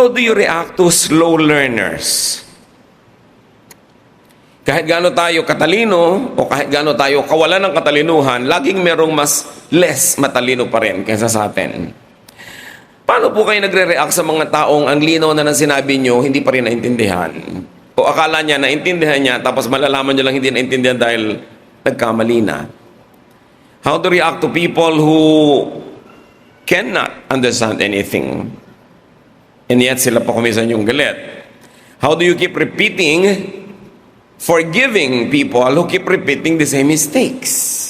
How do you react to slow learners? Kahit gaano tayo katalino o kahit gaano tayo kawalan ng katalinuhan, laging merong mas less matalino pa rin kaysa sa atin. Paano po kayo nagre-react sa mga taong ang linaw na ng sinabi nyo, hindi pa rin naintindihan? O akala niya, naintindihan niya, tapos malalaman niya lang hindi naintindihan dahil nagkamali na. How to react to people who cannot understand anything? And yet sila pa kumisan yung galit. How do you keep repeating, forgiving people who keep repeating the same mistakes?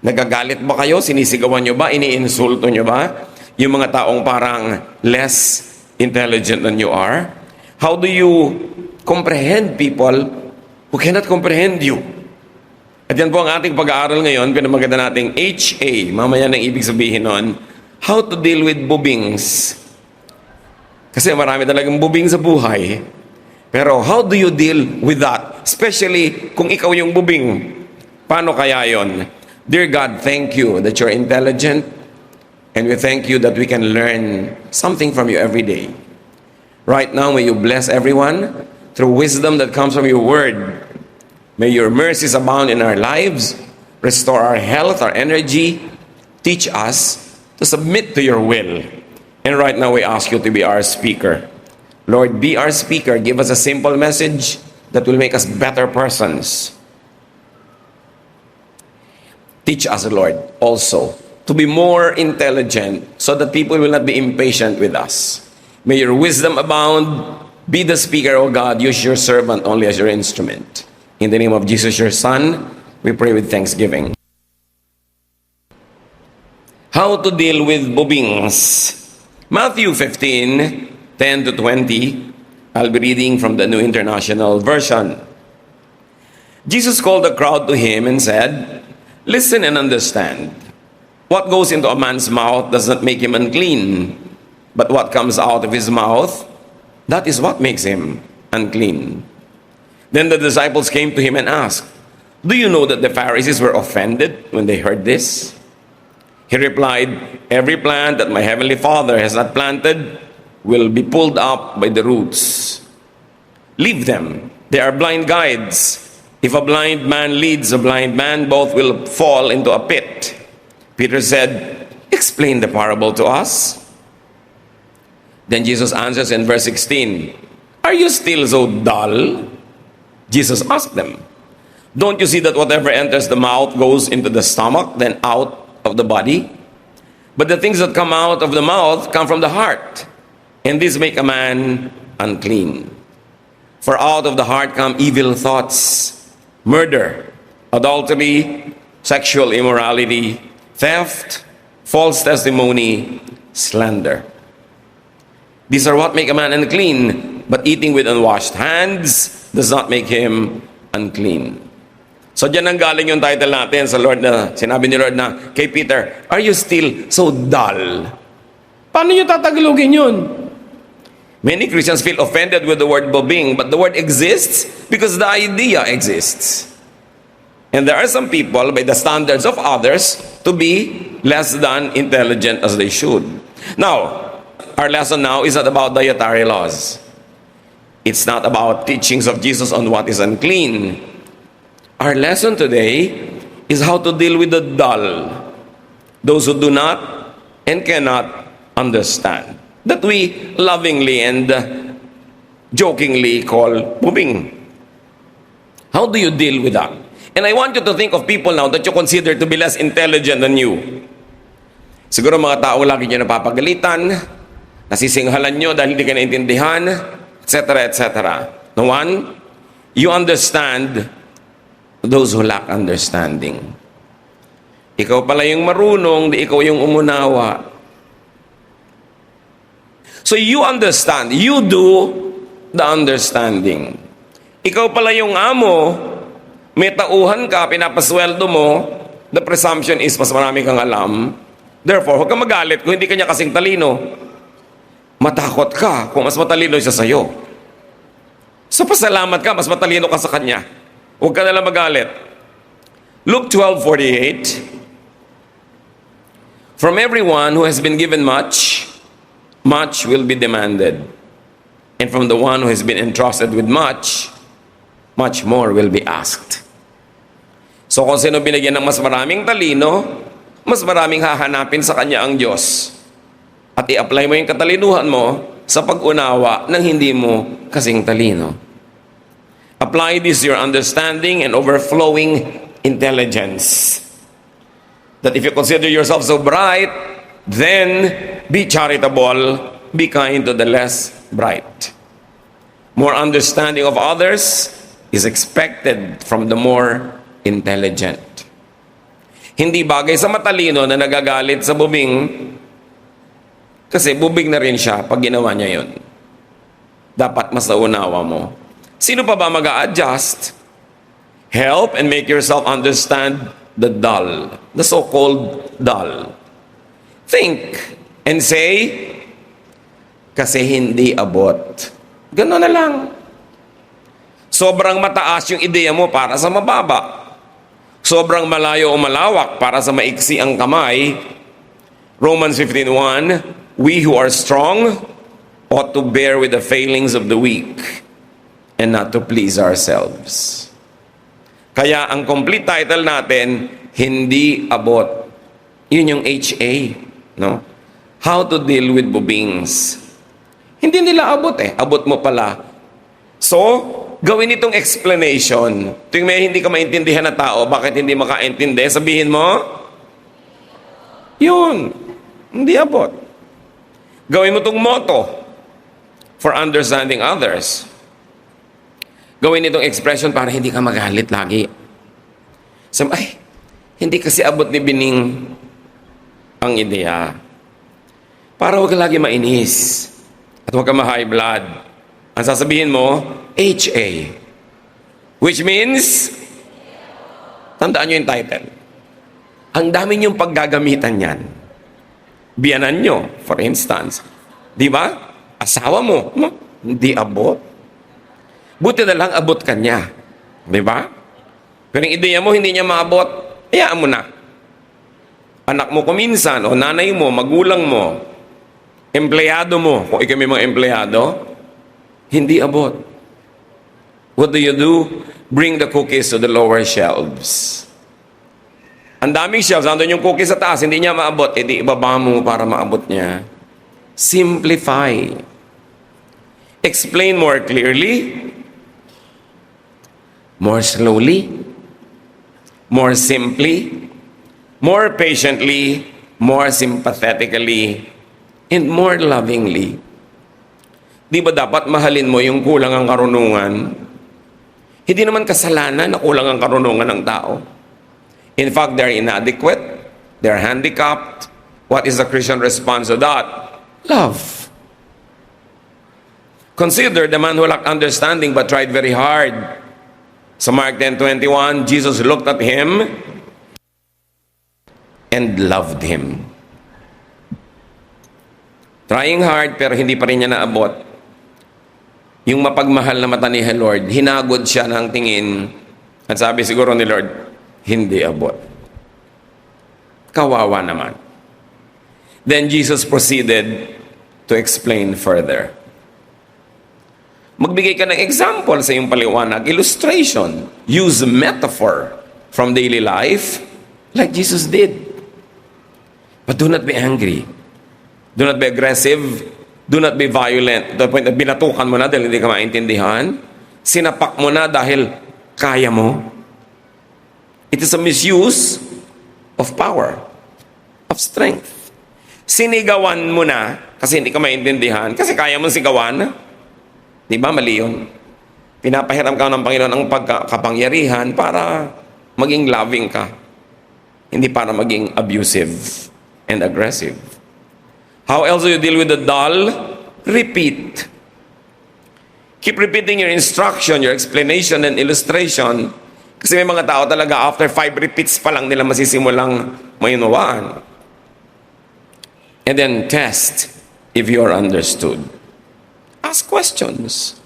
Nagagalit ba kayo? Sinisigawan nyo ba? Iniinsulto nyo ba? Yung mga taong parang less intelligent than you are? How do you comprehend people who cannot comprehend you? At yan po ang ating pag-aaral ngayon, pinamaganda nating HA, mamaya nang ibig sabihin nun, how to deal with bubings. Kasi marami talagang bubing sa buhay. Pero how do you deal with that? Especially kung ikaw yung bubing. Paano kaya yon? Dear God, thank you that you're intelligent and we thank you that we can learn something from you every day. Right now, may you bless everyone through wisdom that comes from your word. May your mercies abound in our lives, restore our health, our energy, teach us to submit to your will. And right now, we ask you to be our speaker. Lord, be our speaker. Give us a simple message that will make us better persons. Teach us, Lord, also to be more intelligent so that people will not be impatient with us. May your wisdom abound. Be the speaker, O God. Use your servant only as your instrument. In the name of Jesus, your Son, we pray with thanksgiving. How to deal with bubings. Matthew 15, 10 to 20. I'll be reading from the New International Version. Jesus called the crowd to him and said, Listen and understand. What goes into a man's mouth does not make him unclean, but what comes out of his mouth, that is what makes him unclean. Then the disciples came to him and asked, Do you know that the Pharisees were offended when they heard this? He replied, Every plant that my heavenly Father has not planted will be pulled up by the roots. Leave them, they are blind guides. If a blind man leads a blind man, both will fall into a pit. Peter said, Explain the parable to us. Then Jesus answers in verse 16, Are you still so dull? Jesus asked them, Don't you see that whatever enters the mouth goes into the stomach, then out of the body? But the things that come out of the mouth come from the heart, and these make a man unclean. For out of the heart come evil thoughts, murder, adultery, sexual immorality, theft, false testimony, slander. These are what make a man unclean, but eating with unwashed hands does not make him unclean. So dyan ang galing yung title natin sa Lord na sinabi ni Lord na kay Peter, Are you still so dull? Paano nyo tatagalogin yun? Many Christians feel offended with the word bobing, but the word exists because the idea exists. And there are some people, by the standards of others, to be less than intelligent as they should. Now, our lesson now is not about dietary laws. It's not about teachings of Jesus on what is unclean. Our lesson today is how to deal with the dull, those who do not and cannot understand, that we lovingly and jokingly call bubing. How do you deal with that? And I want you to think of people now that you consider to be less intelligent than you. Siguro mga taong lagi nyo napapagalitan, nasisinghalan nyo dahil hindi ka naintindihan, etc., etc. No one, you understand those who lack understanding. Ikaw pala yung marunong, di ikaw yung umunawa. So you understand, you do the understanding. Ikaw pala yung amo, may tauhan ka, pinapasweldo mo, the presumption is mas marami kang alam. Therefore, huwag kang magalit kung hindi kanya kasing talino. Matakot ka kung mas matalino siya sa'yo. So pasalamat ka, mas matalino ka sa kanya. Huwag ka nalang magalit. Luke 12:48 From everyone who has been given much, much will be demanded. And from the one who has been entrusted with much, much more will be asked. So kung sino binigyan ng mas maraming talino, mas maraming hahanapin sa kanya ang Diyos. At i-apply mo yung katalinuhan mo sa pag-unawa ng hindi mo kasing talino. Apply this your understanding and overflowing intelligence. That if you consider yourself so bright, then be charitable, be kind to the less bright. More understanding of others is expected from the more intelligent. Hindi bagay sa matalino na nagagalit sa bubing kasi bubing na rin siya pag ginawa niya yun. Dapat mas naunawa mo. Sino pa ba mag adjust Help and make yourself understand the dull, the so-called dull. Think and say, kasi hindi abot. Gano'n na lang. Sobrang mataas yung ideya mo para sa mababa. Sobrang malayo o malawak para sa maiksi ang kamay. Romans 15.1, We who are strong ought to bear with the failings of the weak and not to please ourselves. Kaya ang complete title natin, Hindi Abot. Yun yung HA. No? How to deal with bubings. Hindi nila abot eh. Abot mo pala. So, gawin itong explanation. Tuwing may hindi ka maintindihan na tao, bakit hindi makaintindi, sabihin mo, yun, hindi abot. Gawin mo itong motto for understanding others. Gawin itong expression para hindi ka magalit lagi. Sabi, ay, hindi kasi abot ni Bining ang ideya. Para huwag ka lagi mainis. At huwag ka ma-high blood. Ang sasabihin mo, HA. Which means, tandaan nyo yung title. Ang dami niyong paggagamitan yan. Biyanan nyo, for instance. Di ba? Asawa mo, hindi abot. Buti na lang abot ka niya. Di ba? Pero yung ideya mo, hindi niya maabot, hayaan mo na. Anak mo kuminsan, o nanay mo, magulang mo, empleyado mo, kung ikaw may mga empleyado, hindi abot. What do you do? Bring the cookies to the lower shelves. Ang daming shelves, nandun yung cookies sa taas, hindi niya maabot, edi ibaba mo para maabot niya. Simplify. Explain more clearly, more slowly, more simply, more patiently, more sympathetically, and more lovingly. Di ba dapat mahalin mo yung kulang ang karunungan? Hindi naman kasalanan na kulang ang karunungan ng tao. In fact, they're inadequate, they're handicapped. What is the Christian response to that? Love. Consider the man who lacked understanding but tried very hard. Sa Mark 10.21, Jesus looked at him and loved him. Trying hard pero hindi pa rin niya naabot. Yung mapagmahal na mata ni Lord, hinagod siya ng tingin at sabi siguro ni Lord, hindi abot. Kawawa naman. Then Jesus proceeded to explain further. Magbigay ka ng example sa iyong paliwanag, illustration. Use metaphor from daily life like Jesus did. But do not be angry. Do not be aggressive. Do not be violent. To the point na binatukan mo na dahil hindi ka maintindihan. Sinapak mo na dahil kaya mo. It is a misuse of power, of strength. Sinigawan mo na kasi hindi ka maintindihan, kasi kaya mo sigawan. Di ba? Mali yun. Pinapahiram ka ng Panginoon ang pagkakapangyarihan para maging loving ka. Hindi para maging abusive and aggressive. How else do you deal with the dull? Repeat. Keep repeating your instruction, your explanation, and illustration. Kasi may mga tao talaga, after five repeats pa lang nila masisimulang mayunawaan. And then test if you are understood. Ask questions.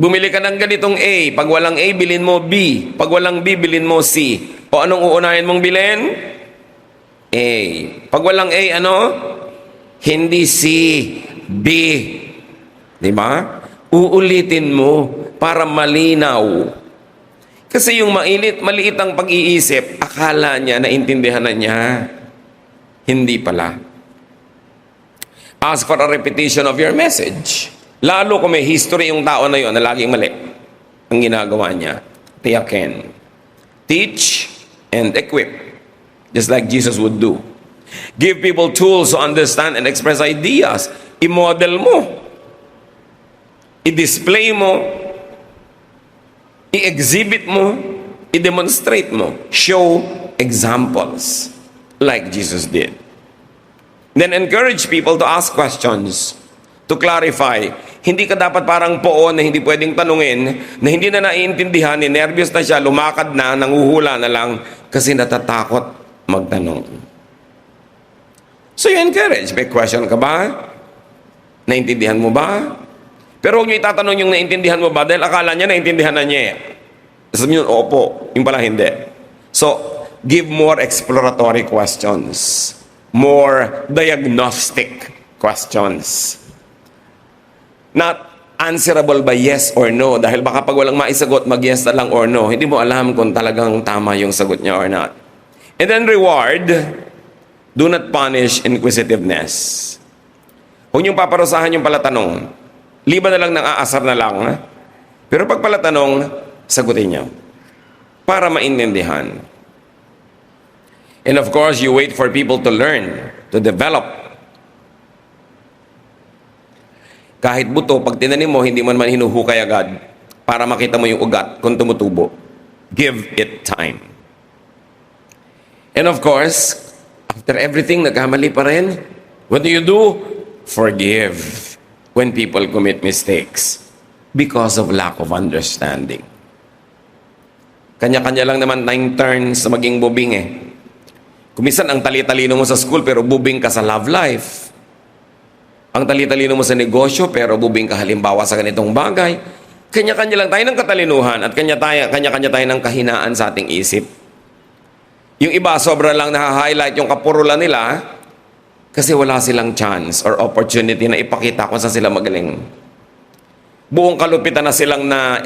Bumili ka ng ganitong A. Pag walang A, bilin mo B. Pag walang B, bilin mo C. O anong uunahin mong bilhin? A. Pag walang A, ano? Hindi C, B. Di ba? Uulitin mo para malinaw. Kasi yung mailit, maliit ang pag-iisip, akala niya, naintindihan na niya. Hindi pala. Ask for a repetition of your message. Lalo kung may history yung tao na yon na laging mali ang ginagawa niya. Tiyakin. Teach and equip. Just like Jesus would do. Give people tools to understand and express ideas. I-model mo. I-display mo. I-exhibit mo. I-demonstrate mo. Show examples. Like Jesus did. Then encourage people to ask questions. To clarify. Hindi ka dapat parang poon na hindi pwedeng tanungin, na hindi na naiintindihan, ni nervyos na siya, lumakad na, nanguhula na lang, kasi natatakot magtanong. So you encourage. May question ka ba? Naintindihan mo ba? Pero huwag niyo itatanong yung naintindihan mo ba dahil akala niya naintindihan na niya. eh. Sabi niyo, opo. Yung pala hindi. So, give more exploratory questions. More diagnostic questions. Not answerable by yes or no. Dahil baka pag walang maisagot, mag-yes na lang or no. Hindi mo alam kung talagang tama yung sagot niya or not. And then reward, do not punish inquisitiveness. Huwag niyong paparusahan yung palatanong. Liban na lang ng aasar na lang. Pero pag palatanong, sagutin niyo. Para maintindihan. And of course, you wait for people to learn, to develop. Kahit buto, pag tinanim mo, hindi mo naman hinuhukay agad para makita mo yung ugat kung tumutubo. Give it time. And of course, after everything, nagkamali pa rin. What do you do? Forgive when people commit mistakes because of lack of understanding. Kanya-kanya lang naman tayong turns sa maging bubing eh. Kumisan ang tali-talino mo sa school pero bubing ka sa love life. Ang tali-talino mo sa negosyo pero bubing ka halimbawa sa ganitong bagay. Kanya-kanya lang tayo ng katalinuhan at kanya-kanya tayo ng kahinaan sa ating isip. Yung iba, sobra lang na-highlight yung kapurulan nila kasi wala silang chance or opportunity na ipakita kung saan sila magaling. Buong kalupitan na silang na,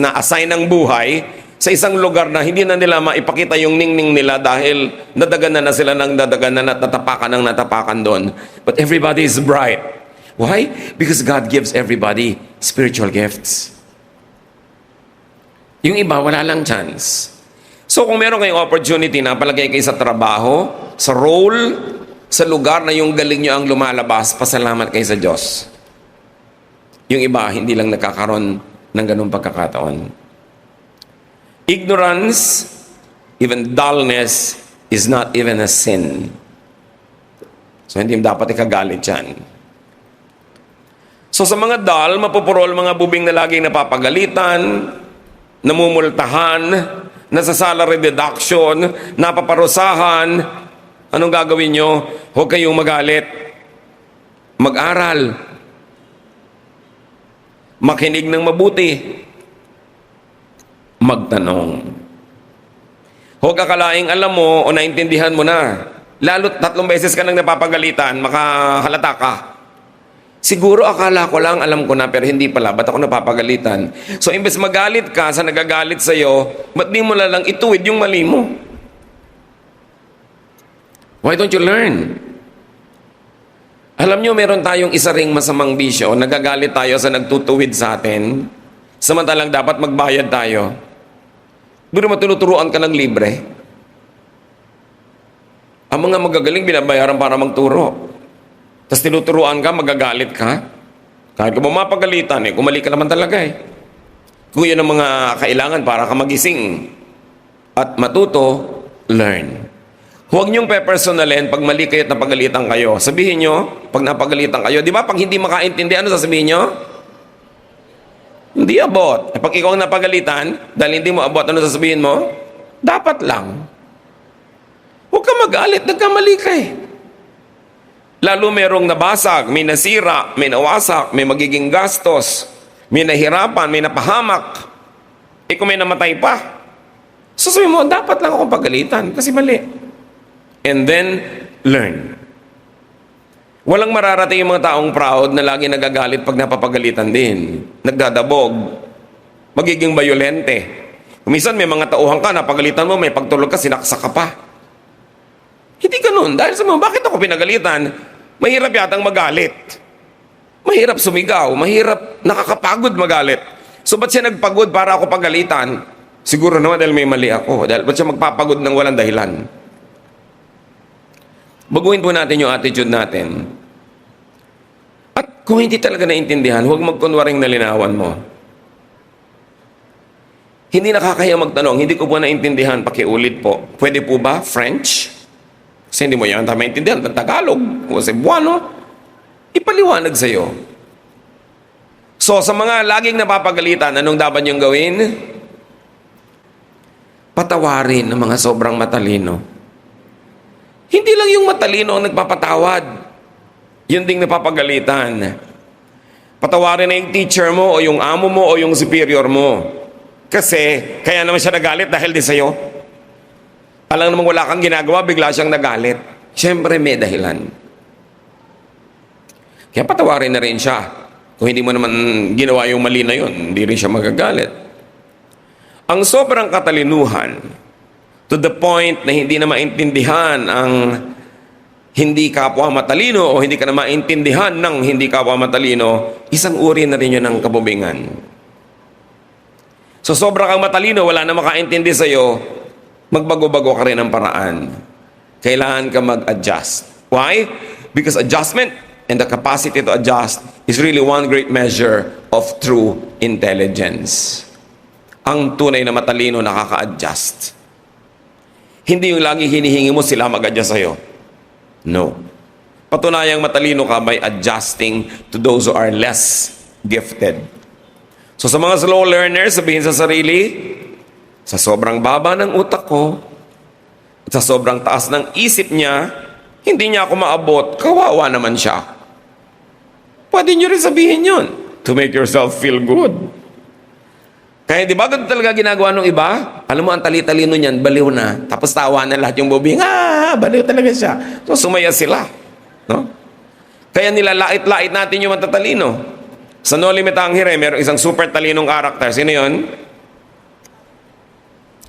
na assign ng buhay sa isang lugar na hindi na nila maipakita yung ningning nila dahil nadaganan na sila ng nadaganan at natapakan ng natapakan doon. But everybody is bright. Why? Because God gives everybody spiritual gifts. Yung iba, wala lang chance. So kung meron kayong opportunity na palagay kayo sa trabaho, sa role, sa lugar na yung galing nyo ang lumalabas, pasalamat kayo sa Diyos. Yung iba, hindi lang nakakaroon ng ganung pagkakataon. Ignorance, even dullness, is not even a sin. So hindi dapat ikagalit yan. So sa mga dull, mapupurol mga bubing na laging napapagalitan, namumultahan, nasa salary deduction, napaparusahan, anong gagawin nyo? Huwag kayong magalit. Mag-aral. Makinig ng mabuti. Magtanong. Huwag akalaing alam mo o naintindihan mo na. Lalo tatlong beses ka nang napapagalitan, makahalata ka. Siguro akala ko lang, alam ko na, pero hindi pala. Ba't ako napapagalitan? So, imbes magalit ka sa nagagalit sa'yo, ba't di mo na lang ituwid yung mali mo? Why don't you learn? Alam nyo, meron tayong isa ring masamang bisyo. Nagagalit tayo sa nagtutuwid sa atin. Samantalang dapat magbayad tayo. Doon naman tinuturuan ka ng libre. Ang mga magagaling, binabayaran para magturo. Tapos tinuturuan ka, magagalit ka. Kahit ka mapagalitan, eh, kumali ka naman talaga eh. Kung yun ang mga kailangan para ka magising at matuto, learn. Huwag niyong pe-personalin pag mali kayo at napagalitan kayo. Sabihin niyo, pag napagalitan kayo, di ba pag hindi makaintindi, ano sasabihin niyo? Hindi abot. Eh, pag ikaw ang napagalitan, dahil hindi mo abot, ano sasabihin mo? Dapat lang. Huwag ka magalit, nagkamali ka eh. Lalo merong nabasag, may nasira, may nawasak, may magiging gastos, may nahirapan, may napahamak. Eh kung may namatay pa, sasabihin mo, dapat lang akong pagalitan kasi mali. And then, learn. Walang mararating yung mga taong proud na lagi nagagalit pag napapagalitan din. Nagdadabog. Magiging bayolente. Kumisan may mga tauhan ka, napagalitan mo, may pagtulog ka, sinaksak ka pa. Hindi ganun. Dahil sa mga, bakit ako pinagalitan? Mahirap yatang magalit. Mahirap sumigaw. Mahirap, nakakapagod magalit. So ba't siya nagpagod para ako pagalitan? Siguro naman dahil may mali ako. Dahil ba't siya magpapagod ng walang dahilan? Baguhin po natin yung attitude natin. Kung hindi talaga naintindihan, huwag magkunwaring nalinawan mo. Hindi nakakaya magtanong, hindi ko po naintindihan, pakiulit po. Pwede po ba French? Kasi hindi mo yan tama maintindihan, Tagalog, o Cebuano. Ipaliwanag sa'yo. So, sa mga laging napapagalitan, anong dapat niyong gawin? Patawarin ng mga sobrang matalino. Hindi lang yung matalino ang nagpapatawad. Yun ding napapagalitan. Patawarin na yung teacher mo o yung amo mo o yung superior mo. Kasi, kaya naman siya nagalit dahil di sa'yo. Alam namang wala kang ginagawa, bigla siyang nagalit. Siyempre, may dahilan. Kaya patawarin na rin siya. Kung hindi mo naman ginawa yung mali na yun, hindi rin siya magagalit. Ang sobrang katalinuhan, to the point na hindi na maintindihan ang hindi kapwa matalino o hindi ka na maintindihan ng hindi kapwa matalino, isang uri na rin yun ng kabubingan. So sobrang kang matalino, wala na makaintindi sa'yo, magbago-bago ka rin ng paraan. Kailangan ka mag-adjust. Why? Because adjustment and the capacity to adjust is really one great measure of true intelligence. Ang tunay na matalino nakaka-adjust. Hindi yung lagi hinihingi mo sila mag-adjust sa'yo. No. Patunayang matalino ka by adjusting to those who are less gifted. So sa mga slow learners, sabihin sa sarili, sa sobrang baba ng utak ko, at sa sobrang taas ng isip niya, hindi niya ako maabot, kawawa naman siya. Pwede niyo rin sabihin yun to make yourself feel good. Kaya di ba ganun talaga ginagawa ng iba? Alam mo, ang tali-talino niyan, baliw na. Tapos tawa na lahat yung bubing, ah, baliw talaga siya. So sumaya sila. No? Kaya nilalait-lait natin yung matatalino. Sa No Limit Angere, merong isang super talinong karakter. Sino yun?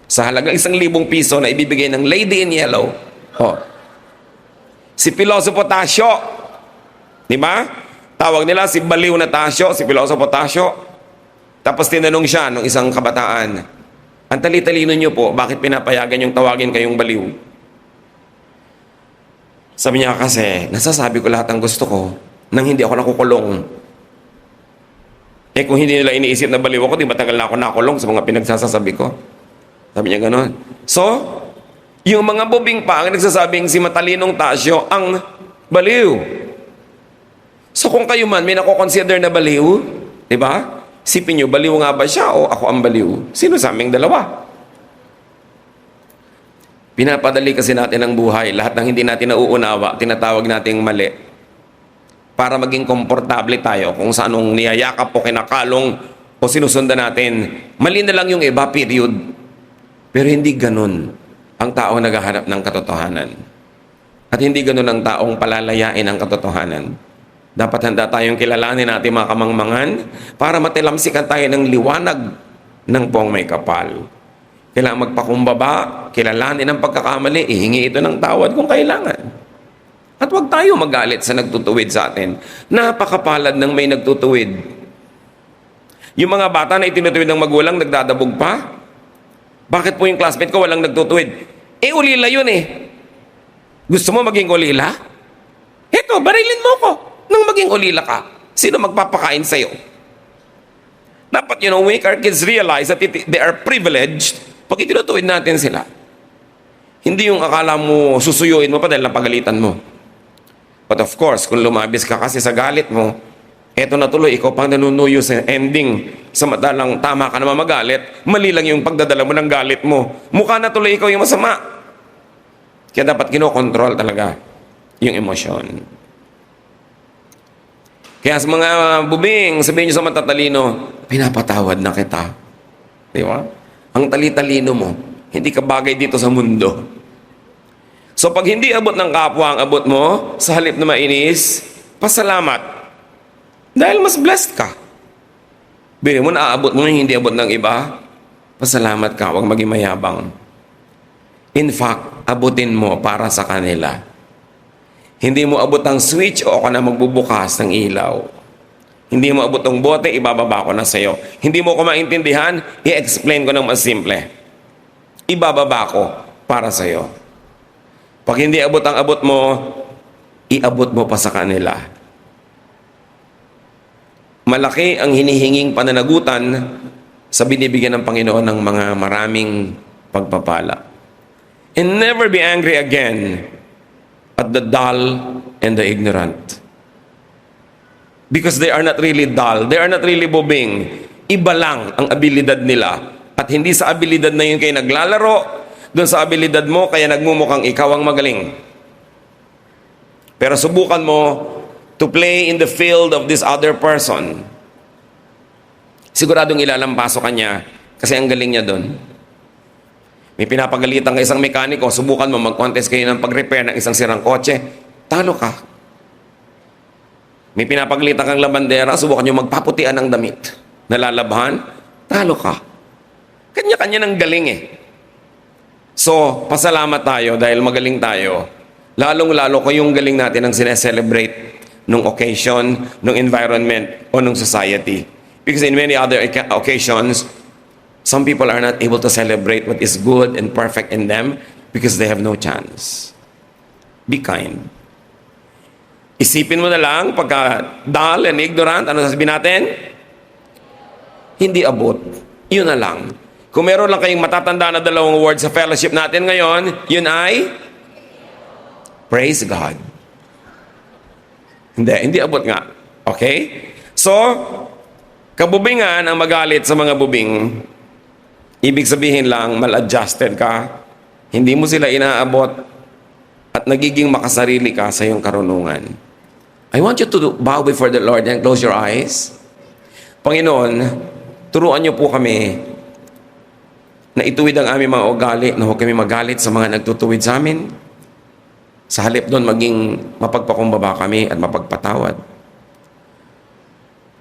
Sa halagang isang libong piso na ibibigay ng Lady in Yellow. Oh. Si Pilosopo Tasyo. Di ba? Tawag nila si Baliw na Tasyo, si Pilosopo Tasyo. Tapos tinanong siya ng isang kabataan, ang tali-talino niyo po, bakit pinapayagan yung tawagin kayong baliw? Sabi niya kasi, nasasabi ko lahat ng gusto ko nang hindi ako nakukulong. Eh kung hindi nila iniisip na baliw ako, di matagal na ako nakulong sa mga pinagsasasabi ko. Sabi niya ganon. So, yung mga bubing pa ang nagsasabing si matalinong Tasyo ang baliw. So kung kayo man may nako-consider na baliw, di ba? Sipin niyo, baliw nga ba siya o ako ang baliw? Sino sa aming dalawa? Pinapadali kasi natin ang buhay. Lahat ng hindi natin nauunawa, tinatawag nating mali. Para maging komportable tayo kung sa anong niyayakap o kinakalong o sinusundan natin. Mali na lang yung iba, period. Pero hindi ganun ang taong naghahanap ng katotohanan. At hindi ganun ang taong palalayain ang katotohanan. Dapat handa tayong kilalanin natin mga kamangmangan para matilamsikan tayo ng liwanag ng buong may kapal. Kailangan magpakumbaba, kilalanin ang pagkakamali, ihingi ito ng tawad kung kailangan. At huwag tayo magalit sa nagtutuwid sa atin. Napakapalad ng may nagtutuwid. Yung mga bata na itinutuwid ng magulang, nagdadabog pa. Bakit po yung classmate ko walang nagtutuwid? Eh, ulila yun eh. Gusto mo maging ulila? Eto, barilin mo ko nang maging ulila ka. Sino magpapakain sa'yo? Dapat, you know, make our kids realize that it, they are privileged pag itinutuwid natin sila. Hindi yung akala mo susuyuin mo pa dahil napagalitan mo. But of course, kung lumabis ka kasi sa galit mo, eto na tuloy, ikaw pang nanunuyo sa ending. Samantalang tama ka naman magalit, mali lang yung pagdadala mo ng galit mo. Mukha na tuloy ikaw yung masama. Kaya dapat kinokontrol talaga yung emosyon. Kaya sa mga bubing, sabihin nyo sa matatalino, pinapatawad na kita. Di ba? Ang tali-talino mo, hindi ka bagay dito sa mundo. So pag hindi abot ng kapwa ang abot mo, sa halip na mainis, pasalamat. Dahil mas blessed ka. Bili mo, naaabot mo na hindi abot ng iba. Pasalamat ka, huwag maging mayabang. In fact, abutin mo para sa kanila. Hindi mo abot ang switch o ako na magbubukas ng ilaw. Hindi mo abot ang bote, ibababa ko na sa'yo. Hindi mo ko maintindihan, i-explain ko ng mas simple. Ibababa ko para sa'yo. Pag hindi abot ang abot mo, iabot mo pa sa kanila. Malaki ang hinihinging pananagutan sa binibigyan ng Panginoon ng mga maraming pagpapala. And never be angry again at the dull and the ignorant. Because they are not really dull. They are not really bobing. Iba lang ang abilidad nila. At hindi sa abilidad na yun kayo naglalaro, doon sa abilidad mo, kaya nagmumukhang ikaw ang magaling. Pero subukan mo to play in the field of this other person. Siguradong ilalampaso ka niya kasi ang galing niya doon. May pinapagalitan ka isang mekaniko, subukan mo mag-contest kayo ng pag-repair ng isang sirang kotse, talo ka. May pinapagalitan kang labandera, subukan nyo magpaputian ng damit. Nalalabhan, talo ka. Kanya-kanya ng galing eh. So, pasalamat tayo dahil magaling tayo. Lalong-lalo ko yung galing natin ang sineselebrate nung occasion, nung environment, o nung society. Because in many other occasions, some people are not able to celebrate what is good and perfect in them because they have no chance. Be kind. Isipin mo na lang, pagka dull and ignorant, ano sasabihin natin? Hindi abot. Yun na lang. Kung meron lang kayong matatanda na dalawang words sa fellowship natin ngayon, yun ay Praise God. Hindi, hindi abot nga. Okay? So, kabubingan ang magalit sa mga bubing. Ibig sabihin lang, maladjusted ka. Hindi mo sila inaabot at nagiging makasarili ka sa iyong karunungan. I want you to bow before the Lord and close your eyes. Panginoon, turuan niyo po kami na ituwid ang aming mga ugali na huwag kami magalit sa mga nagtutuwid sa amin. Sa halip doon, maging mapagpakumbaba kami at mapagpatawad.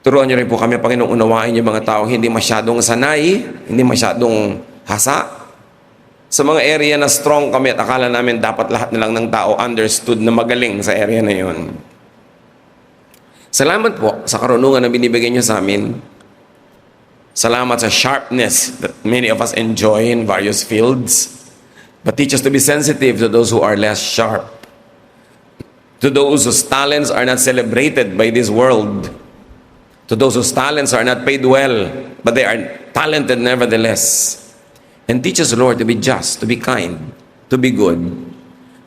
Turuan niyo rin po kami, Panginoon, unawain yung mga tao hindi masyadong sanay, hindi masyadong hasa. Sa mga area na strong kami at akala namin dapat lahat na lang ng tao understood na magaling sa area na yon. Salamat po sa karunungan na binibigay niyo sa amin. Salamat sa sharpness that many of us enjoy in various fields. But teach us to be sensitive to those who are less sharp. To those whose talents are not celebrated by this world. To those whose talents are not paid well, but they are talented nevertheless. And teach us, Lord, to be just, to be kind, to be good.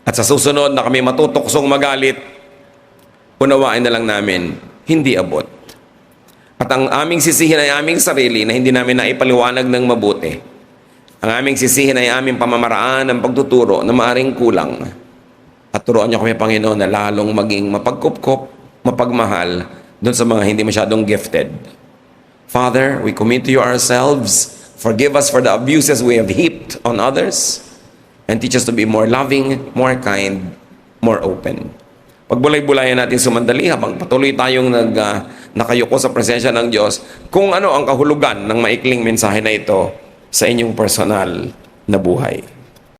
At sa susunod na kami matutuksong magalit, unawain na lang namin, hindi abot. At ang aming sisihin ay aming sarili na hindi namin naipaliwanag ng mabuti. Ang aming sisihin ay aming pamamaraan ng pagtuturo na maaring kulang. At turuan niyo kami, Panginoon, na lalong maging mapagkupkop, mapagmahal doon sa mga hindi masyadong gifted. Father, we commit to you ourselves. Forgive us for the abuses we have heaped on others. And teach us to be more loving, more kind, more open. Pagbulay-bulayan natin sumandali habang patuloy tayong nag, ah, nakayuko sa presensya ng Diyos kung ano ang kahulugan ng maikling mensahe na ito sa inyong personal na buhay.